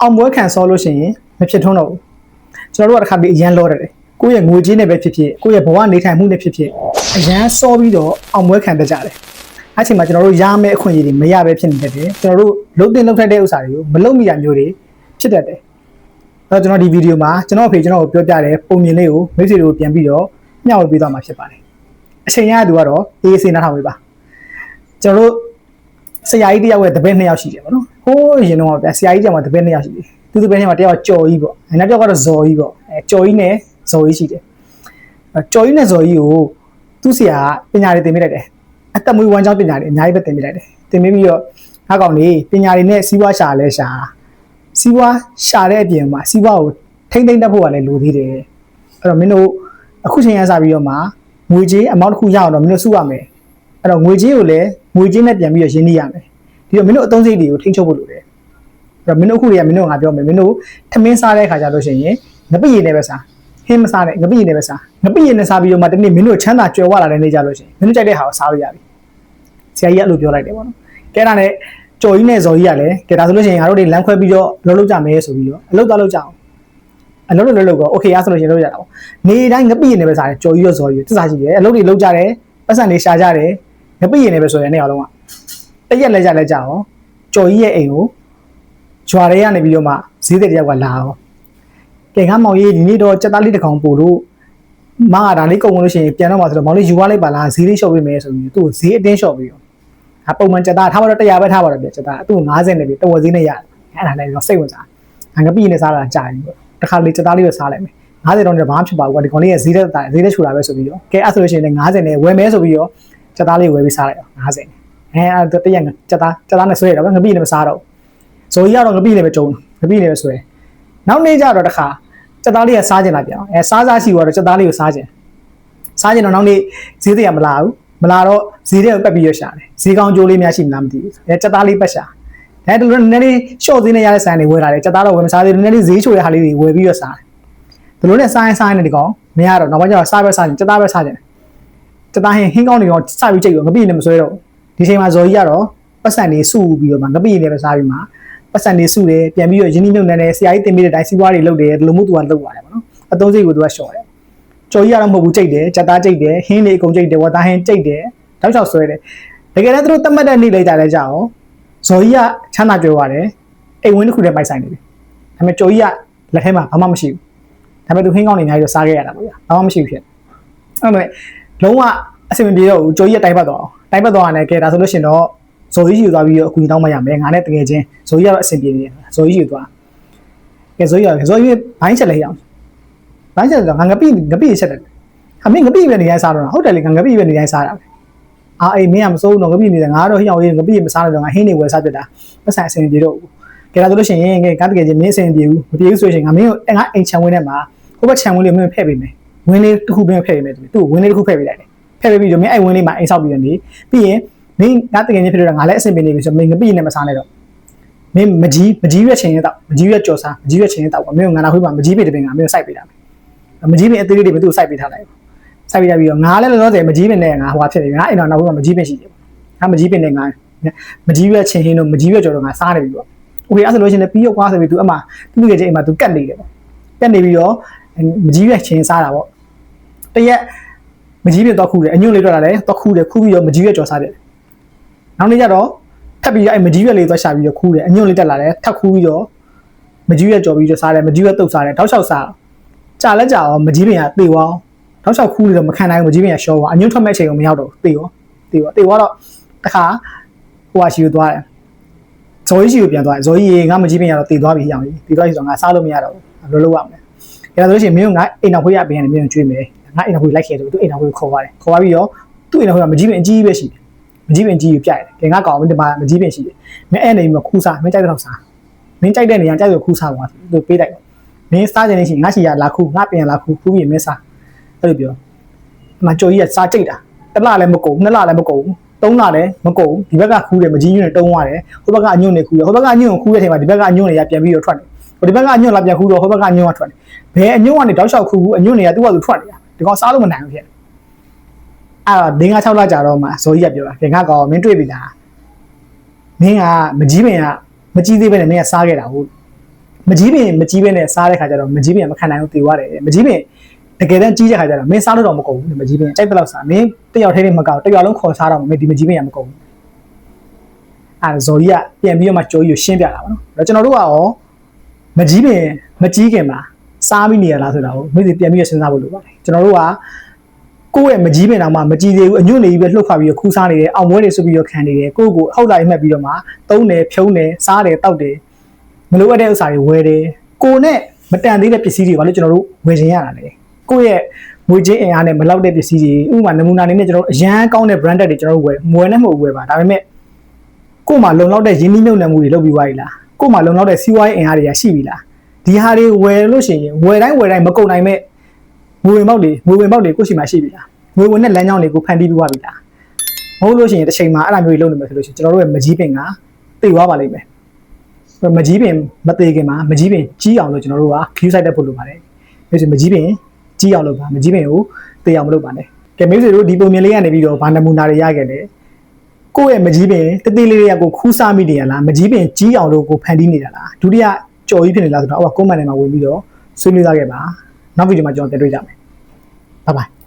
အောင်ပွဲခံစောလို့ရှိရင်မဖြစ်ထွန်းတော့ဘူးကျွန်တော်တို့ကတစ်ခါပြီးအရန်လောတယ်ကိုယ့်ရဲ့ငွေကြေးနဲ့ပဲဖြစ်ဖြစ်ကိုယ့်ရဲ့ဘဝနေထိုင်မှုနဲ့ဖြစ်ဖြစ်အရန်စောပြီးတော့အောင်ပွဲခံတတ်ကြတယ်အဲ့ချိန်မှာကျွန်တော်တို့ရမယ့်အခွင့်အရေးတွေမရပဲဖြစ်နေတတ်တယ်ကျွန်တော်တို့လုံးတင်လုံးထက်တဲ့ဥစ္စာတွေကိုမလုံးမိတာမျိုးတွေဖြစ်တတ်တယ်အဲ့တော့ကျွန်တော်ဒီဗီဒီယိုမှာကျွန်တော်အဖေကျွန်တော်ကိုပြောပြတဲ့ပုံမြင်လေးကိုမိတ်ဆွေတို့ပြန်ပြီးတော့မျှဝေပေးသွားမှာဖြစ်ပါတယ်အချိန်ရတဲ့သူကတော့အေးအေးဆေးနားထောင်ပေးပါကျွန်တော်တို့ဆရာကြီးတယောက်ရဲ့တပည့်နှစ်ယောက်ရှိတယ်ပေါ့နော် ဟိုးရင်တော့ဗျာဆရာကြီးတယောက်မှာတပည့်နှစ်ယောက်ရှိတယ်သူတပည့်နှစ်ယောက်တယောက်ကြော်ကြီးပေါ့အဲနောက်တစ်ယောက်ကတော့ဇော်ကြီးပေါ့အဲကြော်ကြီးနဲ့ဇော်ကြီးရှိတယ်အဲကြော်ကြီးနဲ့ဇော်ကြီးကိုသူ့ဆရာကပညာတွေသင်ပေးလိုက်တယ်အသက်မွေးဝမ်းကြောင်းပညာတွေအများကြီးပဲသင်ပေးလိုက်တယ်သင်ပေးပြီးတော့ငါကောင်လေးပညာတွေနဲ့စီးပွားရှာလဲရှာစီးပွားရှာတဲ့အပြင်မှာစီးပွားကိုထိမ့်သိမ့်တတ်ဖို့ကလည်းလိုသေးတယ်အဲ့တော့မင်းတို့အခုချိန်ရစပြီးတော့မှငွေကြေးအမောင့်တစ်ခုရအောင်တော့မင်းတို့စုရမယ်အဲ့တော့ငွေကြေးကိုလည်းငွေကြေးနဲ့ပြန်ပြီးတော့ရင်းနှီးရမယ် ဒီတော့မင်းတို့အသုံးစရိတ်တွေကိုထိန်းချုပ်ဖို့လိုတယ်အဲ့တော့မင်းတို့အခုတွေကမင်းတို့ကငါပြောမယ်မင်းတို့ထမင်းစားတဲ့ခါကျလို့ရှိရင်ငပိရည်နဲ့ပဲစားဟင်းမစားနဲ့ငပိရည်နဲ့ပဲစားငပိရည်နဲ့စားပြီးတော့မှတနေ့မင်းတို့ချမ်းသာကြွယ်ဝလာတဲ့နေ့ကြလို့ရှိရင်မင်းတို့ကြိုက်တဲ့ဟာကိုစားလို့ရပြီဆရာကြီးကအဲ့လိုပြောလိုက်တယ်ပေါ့နော်ကဲဒါနဲ့ကြော်ကြီးနဲ့ဇော်ကြီးကလည်းကဲဒါဆိုလို့ရှိရင်ငါတို့တွေလမ်းခွဲပြီးတော့လှုပ်လှုပ်ကြမယ်ဆိုပြီးတော့အလုပ်သွားလုပ်ကြအောင်အလုပ်လုပ်လုပ်လုပ်တော့โอเคအားဆိုလို့ရှိရင်လုပ်ရတာပေါ့နေတိုင်းငပိရည်နဲ့ပဲစားတယ်ကြော်ကြီးရောဇော်ကြီးရောသစ္စာရှိတယ်အလုပ်တွေလုပ်ကြတယ်ပတ်စံတွေရှာကြတယ် ငပိရင်နေပဲဆိုရင်နေအောင်လုံးက တရက်လဲကြလဲကြအောင်ကြော်ကြီးရဲ့အိမ်ကိုဂျွာတွေကနေပြီးတော့မှဈေးတဲ့တယောက်ကလာအောင်ကဲငါမောင်ကြီးဒီနေ့တော့စက်သားလေးတစ်ကောင်ပို့လို့မကဒါလေးကုန်လို့ရှိရင်ပြန်တော့မှဆိုတော့မောင်လေးယူသွားလိုက်ပါလားဈေးလေးလျှော့ပေးမယ်ဆိုပြီးသူ့ကိုဈေးအတင်းလျှော့ပြီးတော့အပုံမှန်စက်သားထားပါတော့100ပဲထားပါတော့ပြစက်သားသူ့90နဲ့ပြီတော်ဝဈေးနဲ့ရတယ်အဲ့ဒါလည်းတော့စိတ်ဝင်စားငါငပိရင်နဲ့စားတာကြာပြီပေါ့တစ်ခါလေးစက်သားလေးကိုစားလိုက်မယ်90တော့လည်းဘာမှဖြစ်ပါဘူးကွာဒီကောင်လေးရဲ့ဈေးတဲ့ဈေးတဲ့ချူတာပဲဆိုပြီးတော့ကဲအဲ့ဆိုလို့ရှိရင်လည်း90နဲ့ဝယ်မဲဆိုပြီးတော့စက်သားလေးဝယ်ပြီးစားလိုက်အောင်90နဲ့ အဲအဲ့တရက်စက်သားစက်သားနဲ့ဆွဲရတော့ငပိနဲ့မစားတော့ဇိုကြီးကတော့ငပိနဲ့ပဲကြုံငပိနဲ့ပဲဆွဲနောက်နေ့ကျတော့တခါစက်သားလေးကစားကျင်လာပြန်အဲစားစားရှိတော့စက်သားလေးကိုစားကျင်စားကျင်တော့နောက်နေ့ဈေးတွေကမလာဘူးမလာတော့ဈေးတွေကိုပက်ပြီးရရှာတယ်ဈေးကောင်းကြိုးလေးများရှိမလားမသိဘူးအဲစက်သားလေးပက်ရှာအဲတူနည်းနည်းရှော့ဈေးနဲ့ရတဲ့ဆိုင်တွေဝယ်လာတယ်စက်သားတော့ဝယ်မစားသေးဘူးနည်းနည်းလေးဈေးချိုတဲ့ဟာလေးတွေဝယ်ပြီးရစားတယ်ဒီလိုနဲ့စားရင်စားရင်ဒီကောင်မရတော့နောက်ပိုင်းကျတော့စားပဲစားကျင်စက်သားပဲစားကျင်တသားဟင်းဟင်းကောင်းတွေရောစပြီးကြိတ်ရောငပိနဲ့မဆွဲတော့ ဒီချိန်မှာဇော်ကြီးကတော့ပတ်စံတွေစုပြီးတော့မှငပိနဲ့ပဲစားပြီးမှပတ်စံတွေစုတယ်ပြန်ပြီးတော့ရင်းနှီးမြုပ်နှံတယ်ဆရာကြီးတင်ပေးတဲ့တိုင်းစီးပွားတွေလုပ်တယ်ဒီလိုမျိုးသူကလုပ်ပါတယ်ပေါ့နော်အသုံးစိတ်ကိုသူကရှော့တယ်ကြော်ကြီးကတော့မဟုတ်ဘူးကြိတ်တယ်ကြက်သားကြိတ်တယ်ဟင်းတွေအကုန်ကြိတ်တယ်ဝတ်သားဟင်းကြိတ်တယ်တောက်ချောက်ဆွဲတယ်တကယ်လည်းသူတို့တတ်မှတ်တဲ့နေ့လိုက်ကြလဲကြအောင်ဇော်ကြီးကချမ်းသာကြွယ်ပါတယ်အိမ်ဝင်းတစ်ခုတည်းပိုက်ဆိုင်နေပြီဒါပေမဲ့ကြော်ကြီးကလက်ထဲမှာဘာမှမရှိဘူးဒါပေမဲ့သူဟင်းကောင်းတွေအများကြီးတော့စားခဲ့ရတာပေါ့ဗျာဘာမှမရှိဘူးဖြစ်အဲ့မဲ့လုံးဝအဆင်မပြေတော့ဘူးကြိုကြီးကတိုင်ပတ်သွားအောင် တိုင်ပတ်သွားရတယ်ကဲဒါဆိုလို့ရှိရင်တော့ဇိုကြီးယူသွားပြီးတော့အကူကြီးတောင်းမရမယ်ငါနဲ့တကယ်ချင်းဇိုကြီးကတော့အဆင်ပြေနေတယ်ဇိုကြီးယူသွားကဲဇိုကြီးကဇိုကြီးဘိုင်းချက်လဲရအောင်ဘိုင်းချက်တော့ငါငပိငပိချက်တယ်ဟာမင်းငပိပဲနေတိုင်းစားတော့ဟုတ်တယ်လေငါငပိပဲနေတိုင်းစားတာပဲအာအေးမင်းကမစိုးတော့ငပိနေတယ်ငါတော့ဟိအောင်ရေးငပိမစားတော့ငါဟင်းနေဝယ်စားပြတာပတ်ဆိုင်အဆင်ပြေတော့ဘူးကဲဒါဆိုလို့ရှိရင်ကဲကားတကယ်ချင်းမင်းအဆင်ပြေဘူးမပြေဘူးဆိုရင်ငါမင်းကိုငါအိမ်ချန်ဝင်းထဲမှာဟိုဘက်ချန်ဝင်းလေးမင်းဖဲ့ပေးမယ်ဝင်းလေးတစ်ခုပဲဖဲ့ပေးမယ်သူ့ဝင်းလေးတစ်ခုဖဲ့ပေးလိုက်တယ် ဖဲ့ပေးပြီးတော့မင်းအဲ့ဝင်းလေးမှာအိမ်ဆောက်ပြီးတော့နေပြီးရင်မင်းငါတကယ်ကြီးဖြစ်တော့ငါလည်းအဆင်ပြေနေပြီဆိုမင်းငပိနဲ့မစားနဲ့တော့မင်းမကြီးမကြီးရွက်ချင်ရင်တော့မကြီးရွက်ကြော်စားမကြီးရွက်ချင်ရင်တော့မင်းကငါနာခွေးမှာမကြီးပေတပင်ကမင်းကိုစိုက်ပေးတာမကြီးပင်အသေးလေးတွေပဲသူ့ကိုစိုက်ပေးထားလိုက်စိုက်ပေးထားပြီးတော့ငါလည်းလောလောဆယ်မကြီးပင်နဲ့ငါဟိုဟာဖြစ်နေပြီငါအိမ်တော်နောက်ခွေးမှာမကြီးပင်ရှိတယ်ငါမကြီးပင်နဲ့ငါမကြီးရွက်ချင်ဟင်းတို့မကြီးရွက်ကြော်တော့ငါစားနေပြီပေါ့โอเคအဲ့ဆိုလို့ရှိရင်ပြီးတော့ကွာဆိုပြီး तू အမှသူ့ငယ်ချင်းအိမ်မှာ तू ကတ်နေတယ်ပေါ့ကတ်နေပြီးတော့မကြီးရွက်ချင်စားတာပေါ့တရက် မကြီးပြတော့ခူးတယ်အညွန့်လေးတော့လည်းတော့ခူးတယ်ခူးပြီးတော့မကြီးရွက်ကြော်စားတယ်နောက်နေ့ကျတော့ထပ်ပြီးအဲ့မကြီးရွက်လေးသွားရှာပြီးတော့ခူးတယ်အညွန့်လေးတက်လာတယ်ထပ်ခူးပြီးတော့မကြီးရွက်ကြော်ပြီးတော့စားတယ်မကြီးရွက်တုပ်စားတယ်တောက်လျှောက်စားကြာလက်ကြာအောင်မကြီးပင်ကတေသွားတောက်လျှောက်ခူးပြီးတော့မခံနိုင်ဘူးမကြီးပင်ကရှောသွားအညွန့်ထွက်မဲ့ချိန်ကိုမရောက်တော့တေရောတေရောတေသွားတော့တခါဟိုဟာရှိကိုသွားတယ်ဇော်ကြီးရှိကိုပြန်သွားတယ်ဇော်ကြီးရေငါမကြီးပင်ကတော့တေသွားပြီအောင်ကြီးတေသွားပြီဆိုတော့ငါစားလို့မရတော့ဘူးလောလောရမယ်အဲ့ဒါဆိုလို့ရှိရင်မင်းကငါအိမ်နောက်ခွေးရပြန်တယ်မင်းကိုကျွေးမယ် ငါအိမ်နောက်ခွေးလိုက်ခဲ့တယ်သူအိမ်နောက်ခွေးကိုခေါ်ပါတယ်ခေါ်ပါပြီးတော့သူ့အိမ်နောက်ခွေးကမကြီးပင်အကြီးပဲရှိတယ်မကြီးပင်ကြီးကိုပြိုက်တယ်ကဲငါကောင်မင်းဒီမှာမကြီးပင်ရှိတယ်မင်းအဲ့နေမှာခူးစားမင်းကြိုက်တဲ့တော့စားမင်းကြိုက်တဲ့နေရာကြိုက်လို့ခူးစားပါသူပေးလိုက်မင်းစားကြနေရှိငါရှိရလာခူးငါပြန်လာခူးခူးပြီးမင်းစားအဲ့လိုပြောအမကြော်ကြီးကစားကြိတ်တာတစ်လလည်းမကုန်နှစ်လလည်းမကုန်သုံးလလည်းမကုန်ဒီဘက်ကခူးတယ်မကြီးညွန့်နဲ့တုံးသွားတယ်ဟိုဘက်ကအညွန့်နဲ့ခူးတယ်ဟိုဘက်ကအညွန့်ကိုခူးတဲ့ချိန်မှာဒီဘက်ကအညွန့်တွေကပြန်ပြီးတော့ထွက်တယ်ဟိုဒီဘက်ကအညွန့်လာပြန်ခူးတော့ဟိုဘက်ကအညွန့်ကထွက်တယ်ဘယ်အညွန့်ကနေတောက်လျှောက်ခူးဘူးအညွန့်တွေကသူ့ဟာသူထွက်နေတာ ဒီကောင်စားလို့မနိုင်ဘူးဖြစ်အဲ့တော့ဒင်းက6လကြာတော့မှဇော်ကြီးကပြောတာဒင်းကကောင်မင်းတွေ့ပြီလားမင်းကမကြီးပင်ကမကြီးသေးပဲနဲ့မင်းကစားခဲ့တာဟုတ်မကြီးပင်မကြီးပင်နဲ့စားတဲ့ခါကျတော့မကြီးပင်ကမခံနိုင်ဘူးတေသွားတယ်မကြီးပင်တကယ်တမ်းကြီးတဲ့ခါကျတော့မင်းစားလို့တော့မကုန်ဘူးမကြီးပင်ကြိုက်တဲ့လောက်စားမင်းတယောက်ထဲနဲ့မကောက်တယောက်လုံးခေါ်စားတော့မင်းဒီမကြီးပင်ကမကုန်ဘူးအဲဒါဇော်ကြီးကပြန်ပြီးတော့မှကြော်ကြီးကိုရှင်းပြတာပါနော်အဲ့တော့ကျွန်တော်တို့ကရောမကြီးပင်မကြီးခင်မှာ စားပြီးနေရလားဆိုတာကိုမိသေးပြန်ပြီးတော့စဉ်းစားဖို့လိုပါတယ်ကျွန်တော်တို့ကကိုယ့်ရဲ့မကြီးပင်တောင်မှမကြီးသေးဘူးအညွန့်နေပြီးပဲလှုပ်ခါပြီးတော့ခူးစားနေတယ်အောင်မွဲတွေဆိုပြီးတော့ခံနေတယ်ကိုယ့်ကိုဟောက်လာမှတ်ပြီးတော့မှတုံးတယ်ဖြုံးတယ်စားတယ်တောက်တယ်မလိုအပ်တဲ့ဥစ္စာတွေဝယ်တယ်ကိုနဲ့မတန်သေးတဲ့ပစ္စည်းတွေဘာလို့ကျွန်တော်တို့ဝယ်ခြင်းရတာလဲကိုယ့်ရဲ့ငွေချင်းအင်အားနဲ့မလောက်တဲ့ပစ္စည်းတွေဥပမာနမူနာအနေနဲ့ကျွန်တော်တို့အရန်ကောင်းတဲ့ branded တွေကျွန်တော်တို့ဝယ်မဝယ်နဲ့မဟုတ်ဝယ်ပါဒါပေမဲ့ကို့မှာလုံလောက်တဲ့ရင်းနှီးမြှုပ်နှံမှုတွေလုပ်ပြီးသွားပြီလားကို့မှာလုံလောက်တဲ့စီးပွားရေးအင်အားတွေကရှိပြီလား ဒီဟာတွေဝယ်လို့ရှိရင်ဝယ်တိုင်းဝယ်တိုင်းမကုန်နိုင်မဲ့ငွေဝင်ပေါက်တွေငွေဝင်ပေါက်တွေကိုယ့်ရှိမှရှိပြီလားငွေဝင်တဲ့လမ်းကြောင်းတွေကိုဖန်တီးပြီးသွားပြီလားမဟုတ်လို့ရှိရင်တစ်ချိန်မှာအဲ့လိုမျိုးတွေလုပ်နေမယ်ဆိုလို့ရှိရင်ကျွန်တော်တို့ရဲ့မကြီးပင်ကတိတ်သွားပါလိမ့်မယ်မကြီးပင်မသေးခင်မှာမကြီးပင်ကြီးအောင်လို့ကျွန်တော်တို့က view site တက်ဖို့လိုပါတယ်။ဒါဆိုမကြီးပင်ကြီးအောင်လုပ်ပါမကြီးပင်ကိုသေအောင်မလုပ်ပါနဲ့။ကဲမိတ်ဆွေတို့ဒီပုံမြင်လေးကနေပြီးတော့ဘာနမူနာတွေရခဲ့တယ်။ကိုယ့်ရဲ့မကြီးပင်တသေးလေးတွေကကိုခူးစားမိနေရလားမကြီးပင်ကြီးအောင်လို့ကိုဖန်တီးနေတာလားဒုတိယ ကြော်ကြီးဖြစ်နေလားဆိုတော့အောက်က comment ထဲမှာဝင်ပြီးတော့ဆွေးနွေးကြခဲ့ပါ။နောက်ဗီဒီယိုမှာကျွန်တော်ပြန်တွေ့ကြမယ်။ Bye bye